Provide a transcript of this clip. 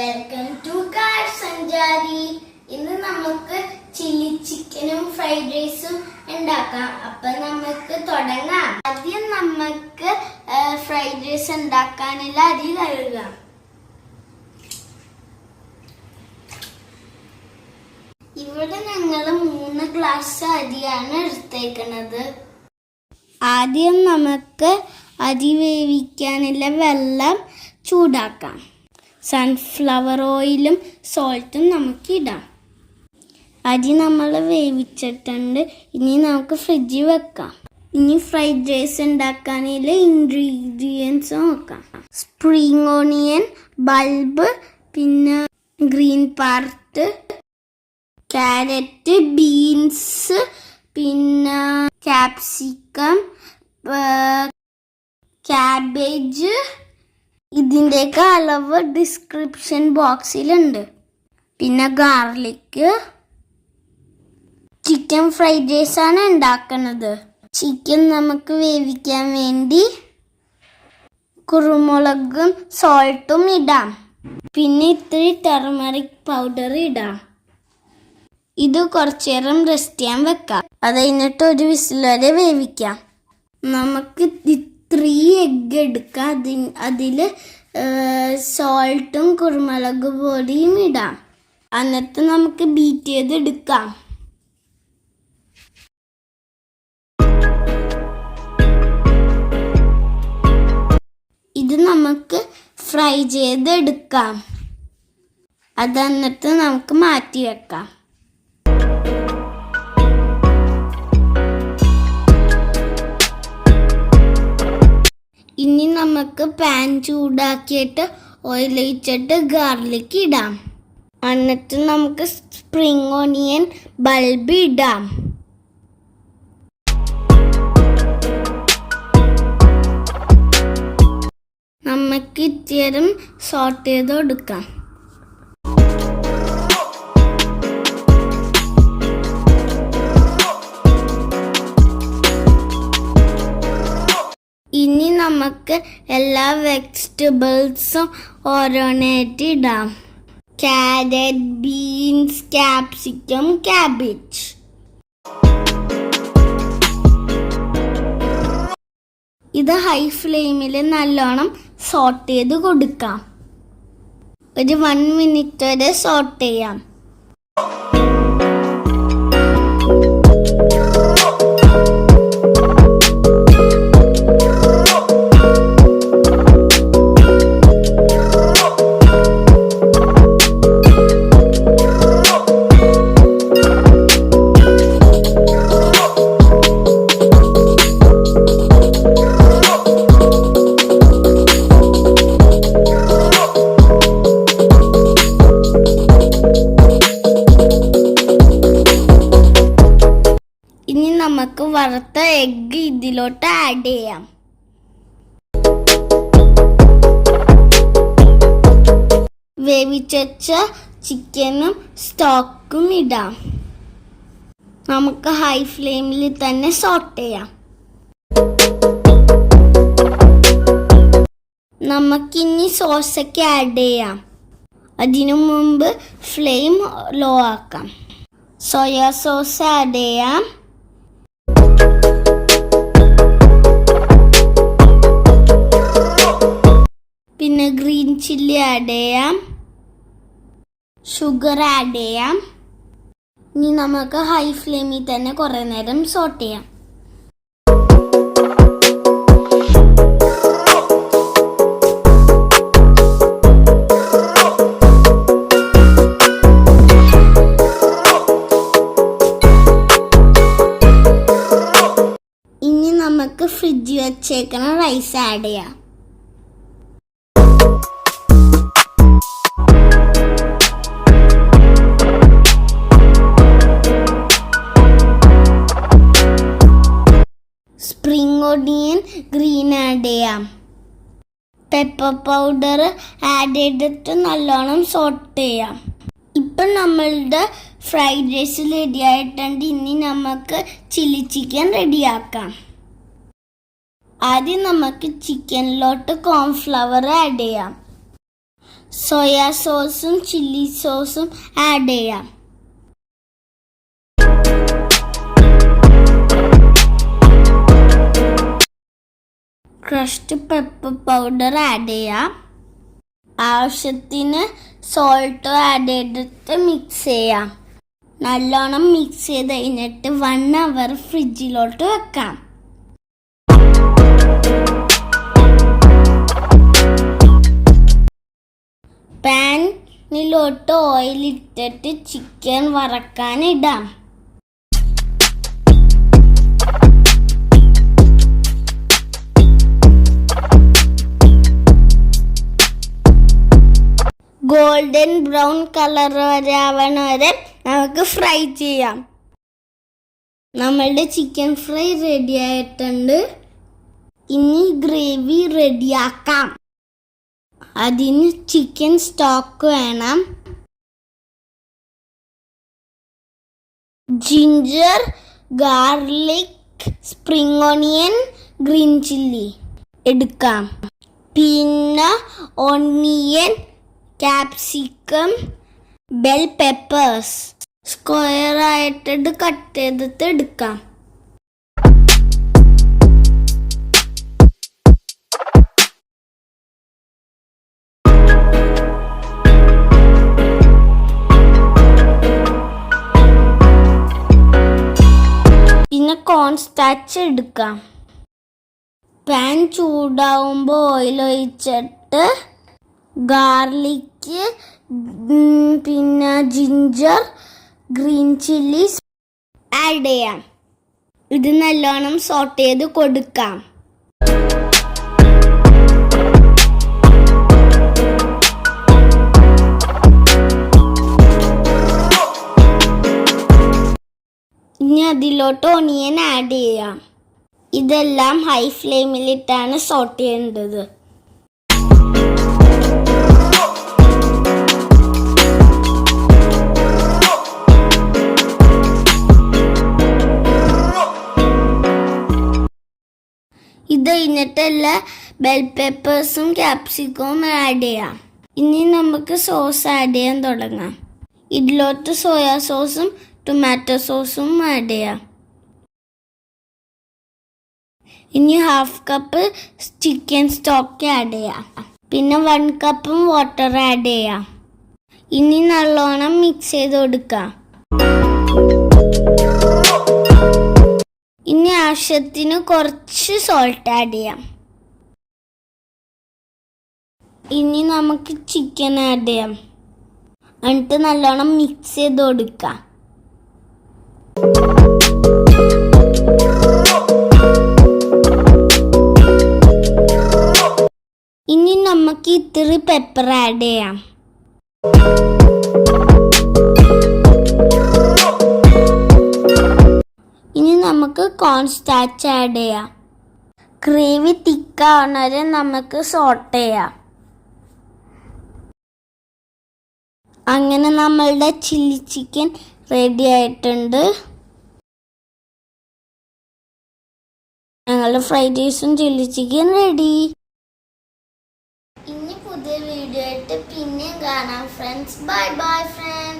Welcome to car സഞ്ചാരി ഇന്ന് നമുക്ക് ചില്ലി ചിക്കനും ഫ്രൈഡ് റൈസും ഉണ്ടാക്കാം. അപ്പൊ നമുക്ക് തുടങ്ങാം. ആദ്യം നമുക്ക് ഫ്രൈഡ് റൈസ് ഉണ്ടാക്കാനുള്ള അരി കഴുകാം. ഇവിടെ ഞങ്ങൾ മൂന്ന് ഗ്ലാസ് അരിയാണ് എടുത്തേക്കുന്നത് ആദ്യം നമുക്ക് അരി വേവിക്കാനുള്ള വെള്ളം ചൂടാക്കാം. സൺഫ്ലവർ ഓയിലും സോൾട്ടും നമുക്ക് ഇടാം. അരി നമ്മൾ വേവിച്ചിട്ടുണ്ട്. ഇനി നമുക്ക് ഫ്രിഡ്ജിൽ വെക്കാം. ഇനി ഫ്രൈഡ് റൈസ് ഉണ്ടാക്കാനുള്ള ഇൻഗ്രീഡിയൻസ് നോക്കാം. സ്പ്രിംഗ് ഓണിയൻ ബൾബ് പിന്നെ ഗ്രീൻ പാർട്ട് ക്യാരറ്റ് ബീൻസ് പിന്നെ ക്യാപ്സിക്കം ക്യാബേജ് ഇതിന്റെയൊക്കെ അളവ് ഡിസ്ക്രിപ്ഷൻ ബോക്സിലുണ്ട് പിന്നെ ഗാർലിക്ക് ചിക്കൻ ഫ്രൈഡ് റൈസ് ആണ് ഉണ്ടാക്കുന്നത്. ചിക്കൻ നമുക്ക് വേവിക്കാൻ വേണ്ടി കുരുമുളകും സോൾട്ടും ഇടാം. പിന്നെ ഇത്തിരി ടെർമറിക് പൗഡർ ഇടാം. ഇത് കുറച്ചു നേരം റെസ്റ്റ് ചെയ്യാൻ വെക്കാം. അത് കഴിഞ്ഞിട്ട് ഒരു വിസിൽ വരെ വേവിക്കാം. നമുക്ക് ത്രീ എഗ്ഗ് എടുക്കുക അതി അതിൽ സോൾട്ടും കുരുമുളക് പൊടിയും ഇടാം. എന്നിട്ട് നമുക്ക് ബീറ്റ് ചെയ്ത് എടുക്കാം. ഇത് നമുക്ക് ഫ്രൈ ചെയ്തെടുക്കാം അതെന്നിട്ട് നമുക്ക് മാറ്റി വെക്കാം. ഇനി നമുക്ക് പാൻ ചൂടാക്കിയിട്ട് ഓയിൽ ഒഴിച്ചിട്ട് ഗാർലിക് ഇടാം. എന്നിട്ട് നമുക്ക് സ്പ്രിംഗ് ഓണിയൻ ബൾബ് ഇടാം. നമുക്ക് ഇത്തിരി സോട്ട് ചെയ്ത് കൊടുക്കാം. നമുക്ക് എല്ലാ വെജിറ്റബിൾസും ഓരോന്നായിട്ട് ഇടാം. ക്യാരറ്റ് ബീൻസ് ക്യാപ്സിക്കം ക്യാബേജ് ഇത് ഹൈ ഫ്ലെയിമിൽ നല്ലോണം സോട്ട് ചെയ്ത് കൊടുക്കാം. ഒരു വൺ മിനിറ്റ് വരെ സോട്ട് ചെയ്യാം. നമുക്ക് വറുത്ത എഗ്ഗ് ഇതിലോട്ട് ആഡ് ചെയ്യാം. വേവിച്ച ചിക്കനും സ്റ്റോക്കും ഇടാം. നമുക്ക് ഹൈ ഫ്ലെയിമിൽ തന്നെ സോട്ട് ചെയ്യാം. നമുക്കിനി സോസൊക്കെ ആഡ് ചെയ്യാം. അതിനു മുമ്പ് ഫ്ലെയിം ലോ ആക്കാം. സോയാ സോസ് ആഡ് ചെയ്യാം. പിന്നെ ഗ്രീൻ ചില്ലി ആഡ് ചെയ്യാം. ഷുഗർ ആഡ് ചെയ്യാം. ഇനി നമുക്ക് ഹൈ ഫ്ലെയിമിൽ തന്നെ കുറേ നേരം സോട്ട് ചെയ്യാം. നമുക്ക് ഫ്രിഡ്ജ് വെച്ചേക്കണ റൈസ് ആഡ് ചെയ്യാം. ഗ്രീൻ ആഡ് ചെയ്യാം. പെപ്പർ പൗഡർ ആഡ് ചെയ്തിട്ട് നല്ലോണം സോട്ട് ചെയ്യാം. ഇപ്പം നമ്മളുടെ ഫ്രൈഡ് റൈസ് റെഡി ആയിട്ടുണ്ട്. ഇനി നമുക്ക് ചില്ലി ചിക്കൻ റെഡിയാക്കാം ആദ്യം നമുക്ക് ചിക്കനിലോട്ട് കോൺഫ്ലവർ ആഡ് ചെയ്യാം. സോയാ സോസും ചില്ലി സോസും ആഡ് ചെയ്യാം. ക്രഷ്ഡ് പെപ്പർ പൗഡർ ആഡ് ചെയ്യാം. ആവശ്യത്തിന് സോൾട്ടും ആഡ് ചെയ്തിട്ട് മിക്സ് ചെയ്യാം. നല്ലോണം മിക്സ് ചെയ്ത് കഴിഞ്ഞിട്ട് വൺ അവർ ഫ്രിഡ്ജിലോട്ട് വെക്കാം. പാനിലോട്ട് ഓയിലിട്ടിട്ട് ചിക്കൻ വറക്കാൻ ഗോൾഡൻ ബ്രൗൺ കളർ വരെ ആവണ വരെ നമുക്ക് ഫ്രൈ ചെയ്യാം. നമ്മളുടെ ചിക്കൻ ഫ്രൈ റെഡി ആയിട്ടുണ്ട്. ഇനി ഗ്രേവി റെഡിയാക്കാം അതിന് ചിക്കൻ സ്റ്റോക്ക് വേണം. Ginger garlic spring onion green chilli എടുക്കാം. പിന്നെ onion capsicum bell peppers square ആയിട്ടിട്ട് cut ചെയ്തിട്ട് എടുക്കാം. പിന്നെ കോൺ സ്റ്റാച്ച് എടുക്കാം. പാൻ ചൂടാവുമ്പോൾ ഓയിൽ ഒഴിച്ചിട്ട് ഗാർലിക്ക് പിന്നെ ജിഞ്ചർ ഗ്രീൻ ചില്ലീസ്. ആഡ് ചെയ്യാം. ഇത് നല്ലോണം സോട്ട് ചെയ്ത് കൊടുക്കാം. ഇനി അതിലോട്ട് ഓണിയൻ ആഡ് ചെയ്യാം. ഇതെല്ലാം ഹൈ ഫ്ലെയിമിലിട്ടാണ് സോട്ട് ചെയ്യേണ്ടത്. ഇത് എല്ലാ ബെൽ പേപ്പേഴ്സും ക്യാപ്സിക്കവും ആഡ് ചെയ്യാം. ഇനി നമുക്ക് സോസ് ആഡ് ചെയ്യാൻ തുടങ്ങാം. ഇതിലോട്ട് സോയാ സോസും ടൊമാറ്റോ സോസും ആഡ് ചെയ്യാം. ഇനി half cup chicken stock add ചെയ്യാം. പിന്നെ വൺ കപ്പും വാട്ടർ ആഡ് ചെയ്യാം. ഇനി നല്ലോണം മിക്സ് ചെയ്ത് കൊടുക്കാം. ഇനി ആവശ്യത്തിന് കുറച്ച് സോൾട്ട് ആഡ് ചെയ്യാം. ഇനി നമുക്ക് ചിക്കൻ ആഡ് ചെയ്യാം. എന്നിട്ട് നല്ലോണം മിക്സ് ചെയ്ത് കൊടുക്കാം. ഇനി നമുക്ക് ഇത്തിരി പെപ്പർ ആഡ് ചെയ്യാം. നമുക്ക് കോൺസ്റ്റാച്ച് ആഡ് ചെയ്യാം. ഗ്രേവി തിക്കാവുന്നവരെ നമുക്ക് സോട്ട് ചെയ്യാം. അങ്ങനെ നമ്മളുടെ ചില്ലി ചിക്കൻ റെഡി ആയിട്ടുണ്ട്. ഞങ്ങളുടെ ഫ്രൈഡ് റൈസും ചില്ലി ചിക്കൻ റെഡി ഇനി പുതിയ വീഡിയോ ആയിട്ട് പിന്നെയും കാണാം. Friends bye bye friends